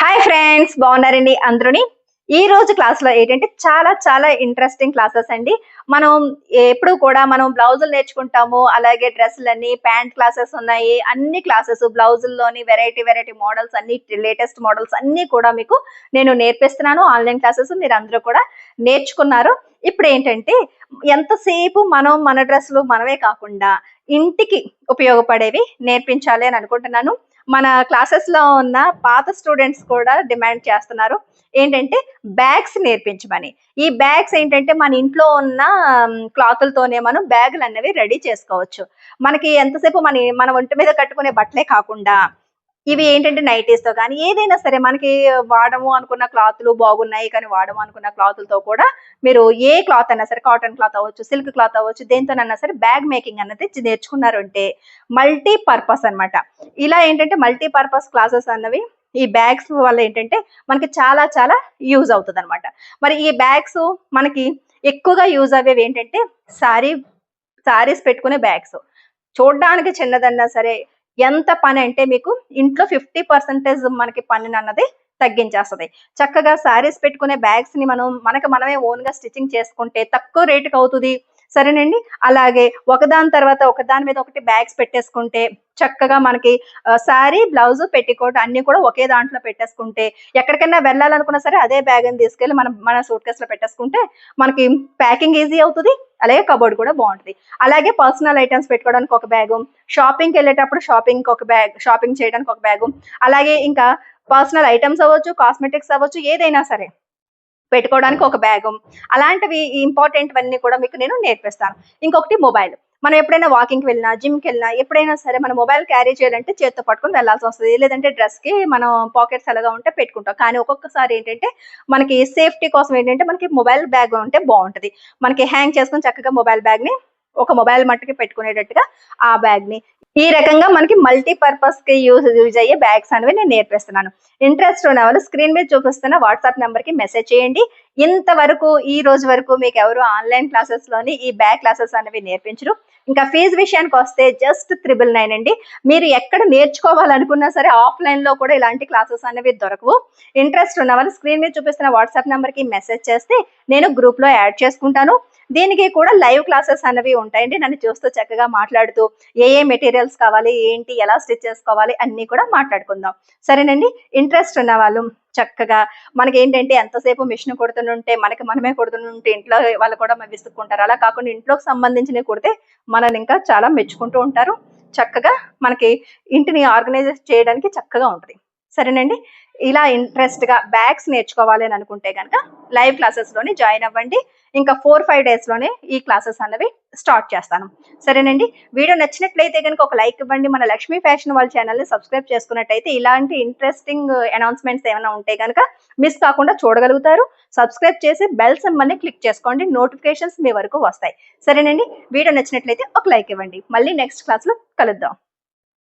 Hi friends బాగున్నారండి అందరూని? ఈ రోజు క్లాస్లో ఏంటంటే చాలా చాలా ఇంట్రెస్టింగ్ క్లాసెస్ అండి. మనం ఎప్పుడు కూడా మనం బ్లౌజులు నేర్చుకుంటాము అలాగే డ్రెస్సులన్నీ ప్యాంట్ క్లాసెస్ ఉన్నాయి అన్ని క్లాసెస్ బ్లౌజుల్లోని వెరైటీ వెరైటీ మోడల్స్ అన్ని లేటెస్ట్ మోడల్స్ అన్ని కూడా మీకు నేను నేర్పిస్తున్నాను. ఆన్లైన్ క్లాసెస్ మీరు అందరూ కూడా నేర్చుకున్నారు. ఇప్పుడు ఏంటంటే ఎంతసేపు మనం మన డ్రెస్సులు మనమే కాకుండా ఇంటికి ఉపయోగపడేవి నేర్పించాలి అని అనుకుంటున్నాను. మన క్లాసెస్లో ఉన్న పాత స్టూడెంట్స్ కూడా డిమాండ్ చేస్తున్నారు. ఏంటంటే బ్యాగ్స్ నేర్పించమని. ఈ బ్యాగ్స్ ఏంటంటే మన ఇంట్లో ఉన్న క్లాతులతోనే మనం బ్యాగులు అనేవి రెడీ చేసుకోవచ్చు. మనకి ఎంతసేపు మన మన ఒంటి మీద కట్టుకునే బట్టలే కాకుండా ఇవి ఏంటంటే నైటీస్తో కానీ ఏదైనా సరే మనకి వాడము అనుకున్న క్లాత్లు బాగున్నాయి కానీ వాడము అనుకున్న క్లాతులతో కూడా మీరు ఏ క్లాత్ అయినా సరే కాటన్ క్లాత్ అవ్వచ్చు సిల్క్ క్లాత్ అవ్వచ్చు దేంతోనన్నా సరే బ్యాగ్ మేకింగ్ అన్నది నేర్చుకున్నారు అంటే మల్టీ పర్పస్ అన్నమాట. ఇలా ఏంటంటే మల్టీ పర్పస్ క్లాసెస్ అన్నవి ఈ బ్యాగ్స్ వల్ల ఏంటంటే మనకి చాలా చాలా యూజ్ అవుతుంది అనమాట మరి ఈ బ్యాగ్స్ మనకి ఎక్కువగా యూజ్ అయ్యేవి ఏంటంటే సారీ సారీస్ పెట్టుకునే బ్యాగ్స్ చూడడానికి చిన్నదన్నా సరే ఎంత పని అంటే మీకు ఇంట్లో ఫిఫ్టీ పర్సెంటేజ్ మనకి పని అన్నది తగ్గించేస్తుంది. చక్కగా శారీస్ పెట్టుకునే బ్యాగ్స్ని మనం మనకి మనమే ఓన్గా స్టిచ్చింగ్ చేసుకుంటే తక్కువ రేటుకి అవుతుంది. సరేనండి? అలాగే ఒకదాని తర్వాత ఒకదాని మీద ఒకటి బ్యాగ్స్ పెట్టేసుకుంటే చక్కగా మనకి శారీ బ్లౌజ్ పెట్టికోట్ అన్ని కూడా ఒకే దాంట్లో పెట్టేసుకుంటే ఎక్కడికైనా వెళ్ళాలనుకున్నా సరే అదే బ్యాగ్ని తీసుకెళ్ళి మనం మన సూట్ కేసులో పెట్టేసుకుంటే మనకి ప్యాకింగ్ ఈజీ అవుతుంది. అలాగే కబోర్డ్ కూడా బాగుంటుంది. అలాగే పర్సనల్ ఐటమ్స్ పెట్టుకోవడానికి ఒక బ్యాగు షాపింగ్కి వెళ్ళేటప్పుడు షాపింగ్ ఒక బ్యాగ్ షాపింగ్ చేయడానికి ఒక బ్యాగు అలాగే ఇంకా పర్సనల్ ఐటమ్స్ అవ్వచ్చు కాస్మెటిక్స్ అవ్వచ్చు ఏదైనా సరే పెట్టుకోవడానికి ఒక బ్యాగు అలాంటివి ఇంపార్టెంట్ కూడా మీకు నేను నేర్పిస్తాను. ఇంకొకటి మొబైల్ మనం ఎప్పుడైనా వాకింగ్కి వెళ్ళినా జిమ్కి వెళ్ళినా ఎప్పుడైనా సరే మన మొబైల్ క్యారీ చేయాలంటే చేత్తో పట్టుకొని వెళ్ళాల్సి వస్తుంది. లేదంటే డ్రెస్కి మనం పాకెట్స్ ఎలాగా ఉంటే పెట్టుకుంటాం. కానీ ఒక్కొక్కసారి ఏంటంటే మనకి సేఫ్టీ కోసం ఏంటంటే మనకి మొబైల్ బ్యాగ్ ఉంటే బాగుంటుంది. మనకి హ్యాంగ్ చేసుకొని చక్కగా మొబైల్ బ్యాగ్ని ఒక మొబైల్ మట్టుకి పెట్టుకునేటట్టుగా ఆ బ్యాగ్ని ఈ రకంగా మనకి మల్టీ పర్పస్కి యూజ్ యూజ్ అయ్యే బ్యాగ్స్ అనేవి నేను నేర్పిస్తున్నాను. ఇంట్రెస్ట్ ఉన్న వాళ్ళు స్క్రీన్ మీద చూపిస్తున్న వాట్సాప్ నెంబర్కి మెసేజ్ చేయండి. ఇంతవరకు ఈ రోజు వరకు మీకు ఎవరు ఆన్లైన్ క్లాసెస్లోని ఈ బ్యాగ్ క్లాసెస్ అనేవి నేర్పించరు. ఇంకా ఫీజు విషయానికి వస్తే జస్ట్ త్రిబుల్ నైన్ అండి. మీరు ఎక్కడ నేర్చుకోవాలనుకున్నా సరే ఆఫ్లైన్లో కూడా ఇలాంటి క్లాసెస్ అనేవి దొరకవు. ఇంట్రెస్ట్ ఉన్న వాళ్ళు స్క్రీన్ మీద చూపిస్తున్న వాట్సాప్ నెంబర్కి మెసేజ్ చేస్తే నేను గ్రూప్లో యాడ్ చేసుకుంటాను. దీనికి కూడా లైవ్ క్లాసెస్ అనేవి ఉంటాయండి. నన్ను చూస్తూ చక్కగా మాట్లాడుతూ ఏ ఏ మెటీరియల్స్ కావాలి ఏంటి ఎలా స్టిచ్ చేసుకోవాలి అన్ని కూడా మాట్లాడుకుందాం. సరేనండి? ఇంట్రెస్ట్ ఉన్న వాళ్ళు చక్కగా మనకి ఏంటంటే ఎంతసేపు మిషన్ కొడుతుంటే మనకి మనమే కొడుతుంటే ఇంట్లో వాళ్ళు కూడా విసుక్కుంటారు అలా కాకుండా ఇంట్లోకి సంబంధించినవి కుడితే మనల్ని ఇంకా చాలా మెచ్చుకుంటూ ఉంటారు. చక్కగా మనకి ఇంటిని ఆర్గనైజ్ చేయడానికి చక్కగా ఉంటుంది. సరేనండి? ఇలా ఇంట్రెస్ట్గా బ్యాగ్స్ నేర్చుకోవాలి అని అనుకుంటే కనుక లైవ్ క్లాసెస్లోని జాయిన్ అవ్వండి. ఇంకా ఫోర్ ఫైవ్ డేస్లోనే ఈ క్లాసెస్ అనేవి స్టార్ట్ చేస్తాను. సరేనండి? వీడియో నచ్చినట్లయితే కనుక ఒక లైక్ ఇవ్వండి. మన లక్ష్మీ ఫ్యాషన్ వాళ్ళ ఛానల్ని సబ్స్క్రైబ్ చేసుకున్నట్టయితే ఇలాంటి ఇంట్రెస్టింగ్ అనౌన్స్మెంట్స్ uh, ఏమైనా ఉంటే కనుక మిస్ కాకుండా చూడగలుగుతారు. సబ్స్క్రైబ్ చేసి బెల్ సింబల్ని క్లిక్ చేసుకోండి. నోటిఫికేషన్స్ మీ వరకు వస్తాయి. సరేనండి? వీడియో నచ్చినట్లయితే ఒక లైక్ ఇవ్వండి. మళ్ళీ నెక్స్ట్ క్లాస్లో కలుద్దాం.